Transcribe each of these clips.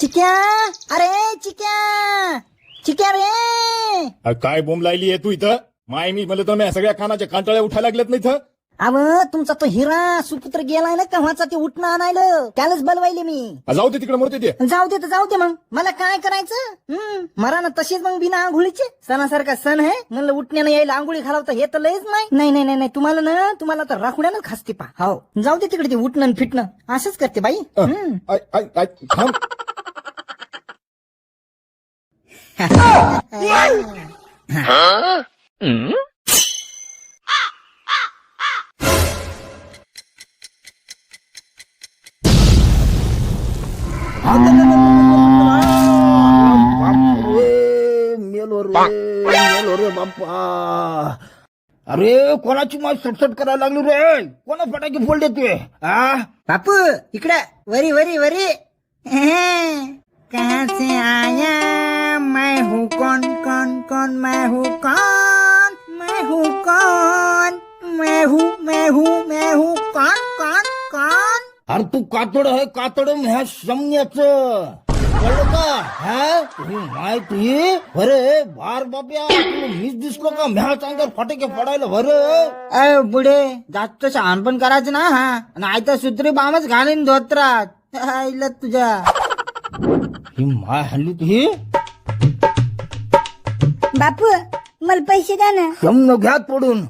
चिक्या! अरे चिक्या! चिक्या रे! काय बोंब लायली आहे तू इथं? माय मी म्हणलं तर मी सगळ्या कानाच्या कांटाळ्या उठायला लागल्यात ना इथं? अव तुमचा तो हिरा सुपुत्र गेलाय ना केव्हाचा ते उठणं आणायला. त्यालाच बलवायले मी. जाऊ दे तिकडे मोरते ते. जाऊ दे तर जाऊ दे मग. मला काय करायचं? हम्म मरा ना तशीच मग बिना आंघोळीचे. सणासारखा सण आहे. म्हणलं उठण्यानं यायला आंघोळी घालावतं हे तर लयच नाही नाही नाही नाही नाही. तुम्हाला ना तुम्हाला तर राखुड्यानं खासते पा. हो. जाऊ दे तिकडे ते उठणं आणि फिटणं. असंच करते बाई. हम्म. आय, आय, आय, थांब. बापरे, मेलो रे मेलो रे बाप्पा अरे कोणाची माय सटसट करायला लागली रे कोणा फटाके फोड देतोय आ बापू इकडे वरी वरी वरी कहाँ से आया मैं हूँ कौन कौन कौन? मैं हूँ कौन मैं हूँ कौन? मैं हूँ मैं हूँ मैं हूँ कौन कौन कौन? अरे तू कातड आहे कातड ह्या शमन्याच कळलं का हा माय तुझी अरे बार बाप्या तुला मीच दिसलो का म्या चांगलं फटाके फोडायला भर अय बुडे जास्त शहाणपण करायचं ना हा? नाही तर सुत्री बामच घालीन धोत्रात. आईला तुझ्या. ही माय हल्ली तुझी बापू मला पैसे द्या ना. शमन घ्यात पडून.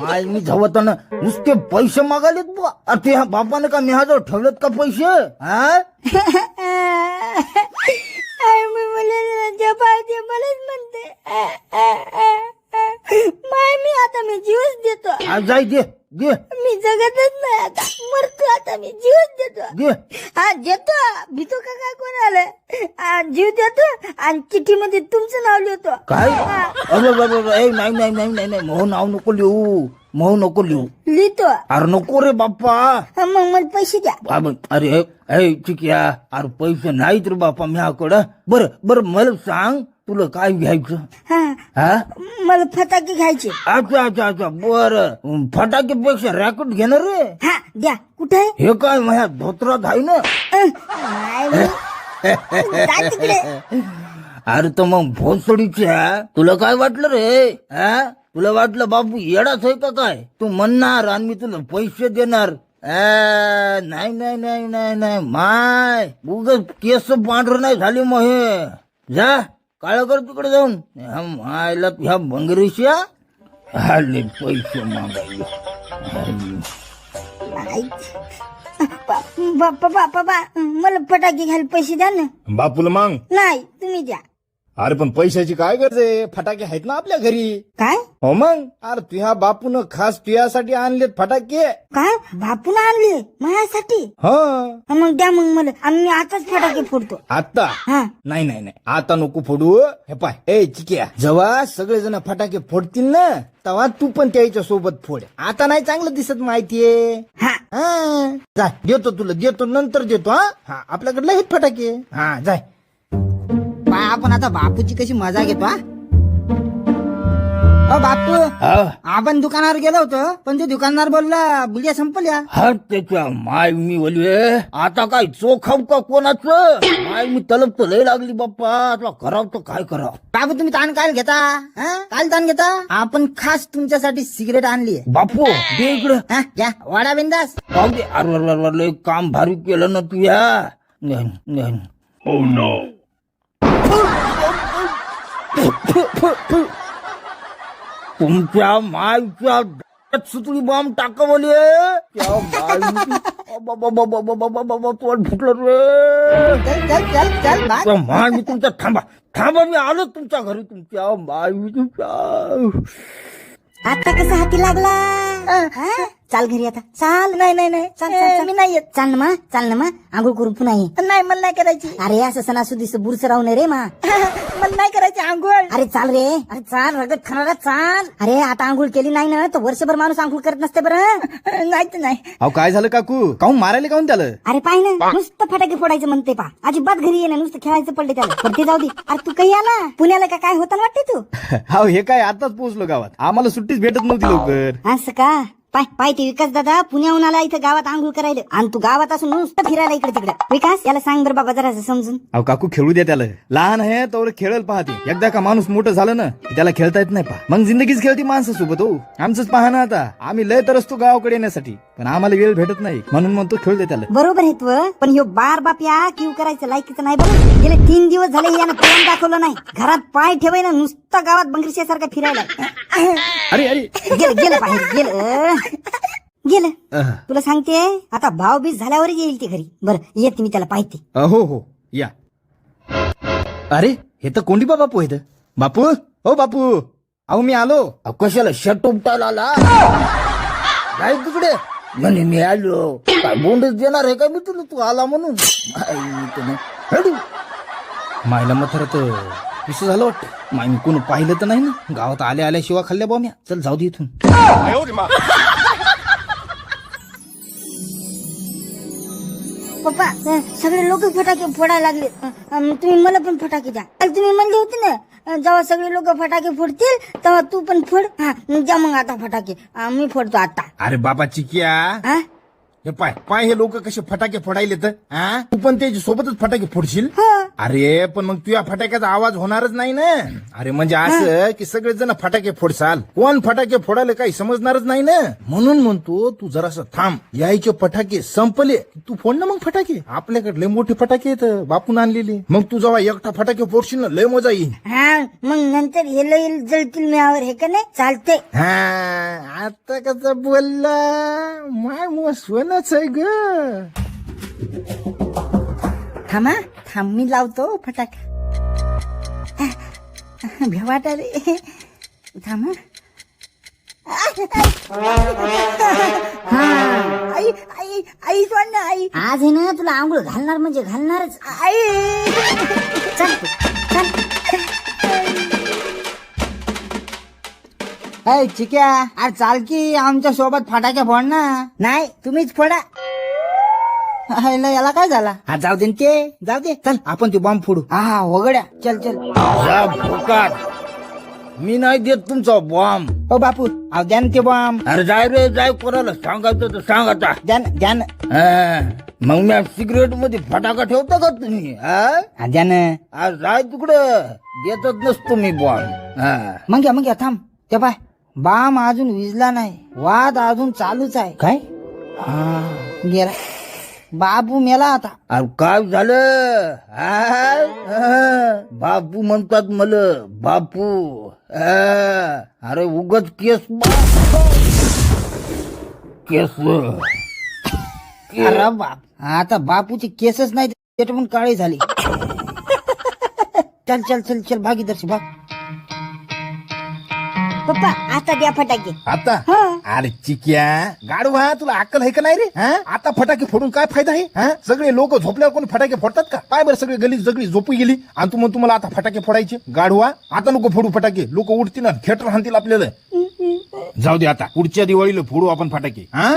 माय मी धावताना नुसते पैसे मागालेत बुवा. अरे ते ह्या बापाने का मिहाजवळ ठेवलेत का पैसे? हा? मी मलाच म्हणते. माय मी आता मी जीवच देतो. आ, जाय दे दे. मी जगतच नाही आता. मरतो आता मी. जीवच देतो. दे. हा देतो. भीतो का काय कोण आलं जीव देतो आणि चिठ्ठी मध्ये तुमचं नाव लिहितो. काय? अरे बाबा, नाही नाही नाही नाही मोह नाव नको लिहू. मोह नको लिहू. लिहितो. अरे नको रे बाप्पा. मग मला पैसे द्या. अरे चिकिया अरे पैसे नाहीत रे बाप्पा म्याकडं. बर बर मला सांग. तुला काय घ्यायचं? हा. हा? मला फटाके घ्यायचे. अच्छा अच्छा अच्छा. बर. फटाके पेक्षा रॅकेट घेणार रे? हा द्या. कुठे? हे काय माझ्या धोत्रात आहे ना? तिकडे. अरे तर मग भोसडीच्या तुला काय वाटलं रे? हा? तुला वाटलं बापू येडाच आहे का काय? तू म्हणणार आणि मी तुला पैसे देणार. आ, नाही नाही नाही नाही नाही. माय उग केस पांढर नाही झाले मग हे. जा. काळ कर तिकडे जाऊन. ह्या मायला ह्या बंगरीच्या आले पैसे मागायला. बाप्पा बाप्पा बा मला फटाके घ्यायला पैसे द्या ना. बापूला मांग. नाही तुम्ही द्या. अरे पण पैशाची काय गरज आहे? फटाके आहेत ना आपल्या घरी. काय? हो मग? अरे तुझ्या बापून खास तुझ्यासाठी आणलेत फटाके. काय? बापून आणले? माझ्यासाठी? हा. मग द्या मग मला. आम्ही आताच फटाके फोडतो. आता हा. नाही नाही नाही. आता नको फोडू. हे पाय. ए चिकिया. जेव्हा सगळेजण फटाके फोडतील ना तेव्हा तू पण त्याच्या सोबत फोड. आता नाही चांगलं दिसत माहितीये? हा. हा. जाय देतो तुला. देतो नंतर देतो हा. हा आपल्याकडे आहेत फटाके. हा जाय बाय आपण आता बापूची कशी मजा घेतो हा? अ बापू. हा. आपण दुकानावर गेलो होतो पण ते दुकानदार बोलला बुलिया संपल्या. हा त्याच्या माय मी बोलवे आता काय चोखाव का कोणाचं? माय मी तलब तर लय लागली बाप्पा. आता कराव तर काय कराव? बापू तुम्ही ताण काय घेता हा? काय ताण घेता? आपण खास तुमच्यासाठी सिगरेट आणली बापू दे इकडं. घ्या. वाडा बिंदास. पाहू दे अरे अरे, अरे, अरे, लय काम भारी केलं ना तू या. नाही, नाही. तुमच्या मायच्या सुतळी बॉम्ब टाकवली तोंड फुटलं रे. माय मी तुमच्या थांबा थांबा मी आलो तुमच्या घरी. तुमच्या माय तुमच्या आता कसा हाती लागला? चाल घरी आता. चाल. नाही नाही नाही. चाल, चाल, चाल. मी नाही येत चाल ना मा. चाल ना मा. आंघोळ करून पुन्हा ये. नाही मला नाही करायची. अरे असं सणासुदीच बुरस राहू नये रे मा. मला नाही करायची आंघोळ. अरे चाल रे. अरे चाल. रगत खाणारा चाल. अरे आता आंघोळ केली नाही ना तर वर्षभर माणूस आंघोळ करत नसते बरं. नाही तर नाही. अहो काय झालं काकू? काहून मारायला काहून त्याला? अरे पाय ना. नुसतं फटाके फोडायचं म्हणते पा. अजिबात घरी ये ना नुसतं खेळायचं पडले त्याला. पण ते जाऊ दे. अरे तू काही आला? पुण्याला का काय होता ना वाटते तू? अहो हे काय आताच पोहोचलो गावात. आम्हाला सुट्टीच भेटत नव्हती लवकर. असं का? पाय पाय ते विकास दादा पुण्याहून आला इथं गावात आंघोळ करायला. आणि तू गावात असून नुसतं फिरायला इकडे तिकडे. विकास याला सांग बरं बाबा जरा समजून. अहो काकू खेळू द्या त्याला. लहान आहे तर खेळल पाहते. एकदा का माणूस मोठं झालं ना की त्याला खेळता येत नाही पहा मग जिंदगीच खेळती माणसासोबत हो. आमचंच पहा ना आता. आम्ही लय तर असतो गावाकडे येण्यासाठी. पण आम्हाला वेळ भेटत नाही. म्हणून म्हणतो खेळू दे त्याला. बरोबर आहे तू पण ह्यो बार बाप या किव करायचं लायकीचं नाही बघ गेले तीन दिवस झाले यानं प्रेम दाखवलं नाही. घरात पाय ठेवाय ना नुसता गावात बंगरीशासारखा फिरायला अरे अरे. गेलं गेलं बाहेर गेलं. गेलं. अह, तुला सांगते आता भाव बीज झाल्यावरच येईल ते घरी. बरं येते मी त्याला पाहिजे हो हो. या. अरे हे तर कोंडीबा बापू आहेत. बापू हो बापू. अहो मी आलो. अहो, कशाला शट उपटायला आला? काय तिकडे. म्हणे मी आलो. काय बोंडच देणार आहे का मी तुला? तू आला म्हणून. आई. हडू. मायला मग तर कसं झालं वाटतं? माय मी कोण पाहिलं तर नाही ना. गावात आल्या आल्या शिवा खाल्ल्या बा म्या चल जाऊ दे इथून. पप्पा अं, सगळे लोक फटाके फोडायला लागले. अं, अं, तुम्ही मला पण फटाके द्या. तुम्ही म्हणले होते ना अं, जेव्हा सगळे लोक फटाके फोडतील तेव्हा तू पण फोड. हा द्या मग आता फटाके. अं, मी फोडतो आता. अरे बाबा चिकिया. हा? हे पाय पाय हे लोक कसे फटाके फोडायले तर हा तू पण त्याच्या सोबतच फटाके फोडशील? हो. अरे पण मग तुझ्या फटाक्याचा आवाज होणारच नाही ना. अरे म्हणजे असं की सगळे जण फटाके फोडसाल. कोण फटाके फोडायला काही समजणारच नाही ना. म्हणून म्हणतो तू जरासं थांब. यायचे फटाके संपले तू फोड ना मग फटाके. आपल्याकडे लय मोठे फटाके आहेत बापून आणलेले. मग तू जेव्हा एकटा फटाके फोडशील ना लय मजा येईल. हा मग नंतर हे लई जळतील मिळावर हे का नाही? चालते हा आता कसं बोलला? माय मग सोनच आहे ग. थांबा थांब मी लावतो फटाक. भेवाट रे. थांब हा. आई आई आई सोड ना आई. आज आहे ना तुला आंघोळ घालणार म्हणजे घालणारच. आई. चल तू, चल. अय चिक्या अरे चाल की आमच्यासोबत फटाके फोड ना. नाही तुम्हीच फोडा. हायला याला काय झाला? हा जाऊ दे न ते. जाऊ दे चल आपण ते बॉम्ब फोडू. हा हा वगड्या. चल चल. जा भोकाट मी नाही देत तुमचा बॉम्ब हो बापू अहो द्या ना ते बॉम्ब अरे जाय रे जाय कोणाला सांगायचं तर सांग आता. द्या ना द्या ना. हा, मग मी सिगरेटमध्ये फटाका ठेवता का तुम्ही हा? हा, द्या ना. आज जाय तिकडं. देतच नसतो मी बॉम्ब हा. मग घ्या मग घ्या थांब. ते पाय. बाम अजून विजला नाही. वाद अजून चालूच आहे. काय? हा गेला. बाबू मेला आता. अरे काय झालं. बापू म्हणतात मला बापू. अरे उगच केस बा- केस. अरे बाप. आता बापूचे केसच नाही ते पण काळी झाली. चल चल चल चल भागी दर्शी भाग. पप्पा आता द्या फटाके. आता? अरे चिक्या गाडू हा तुला अक्कल आहे का नाही रे? हा? आता फटाके फोडून काय फायदा आहे? हा? सगळे लोक झोपल्यावर कोणी फटाके फोडतात का? काय बरं सगळे गली सगळी झोपी गेली. आणि तू तुम्हाला आता फटाके फोडायचे. गाढवा आता नको फोडू फटाके. लोक उठतील ना थिएटर हाणतील आपल्याला. जाऊ दे आता. पुढच्या दिवाळीला फोडू आपण फटाके. हा?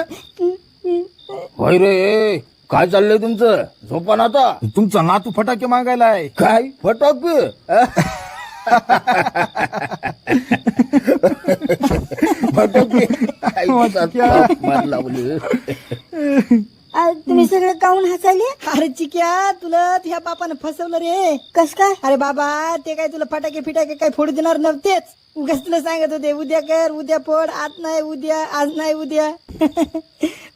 होय रे काय चाललंय तुमचं? झोपा ना आता. तुमचा नातू फटाके मागायला आहे. काय? फटाके? लावली आज तुम्ही सगळे काऊन हसायले? अरे चिक्या तुला ह्या बापानं फसवलं रे. कस काय? अरे बाबा ते काय तुला फटाके फिटाके काय फोडू देणार नव्हतेच. उगाच तुला सांगत होते उद्या कर उद्या फोड आज नाही उद्या आज नाही उद्या.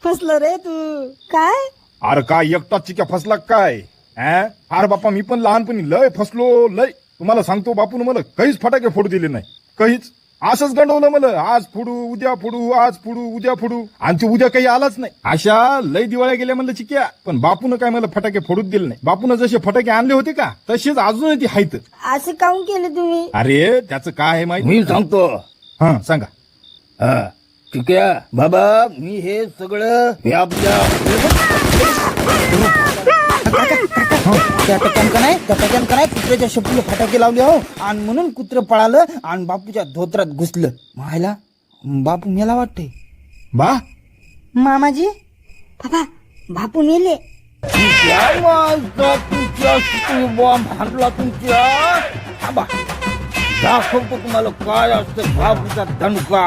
फसलं रे तू. काय? अरे काय एकटा चिक्या फसला काय? हा? अरे बापा मी पण लहानपणी लय फसलो लय. तुम्हाला सांगतो बापून मला काहीच फटाके फोडू दिले नाही. काहीच. असंच गंडवलं मला आज फोडू उद्या फोडू आज फोडू उद्या फोडू. आणि ते उद्या काही आलाच नाही. अशा लय दिवाळ्या गेल्या म्हणलं चिक्या. पण बापून काय मला फटाके फोडूच दिले नाही. बापून जसे फटाके आणले होते का तसेच अजूनही ते आहेत. असं काऊन केलं तुम्ही? अरे त्याचं काय आहे माहिती? मी सांगतो. हा सांगा. हा. ठीक आहे बाबा मी हे सगळं हे आपल्या त्या टक्क्यान नाही त्या टक्क्यान नाही कुत्र्याच्या शेपूला फटाके लावले हो आणि म्हणून कुत्र पळालं आणि बापूच्या धोत्रात घुसलं. मायला बापू मेला वाटते. बा मामाजी बाबा बापू मेले तुमच्या बॉम्ब तुमच्या थांबा दाखवतो तुम्हाला काय असतं बापूचा दणका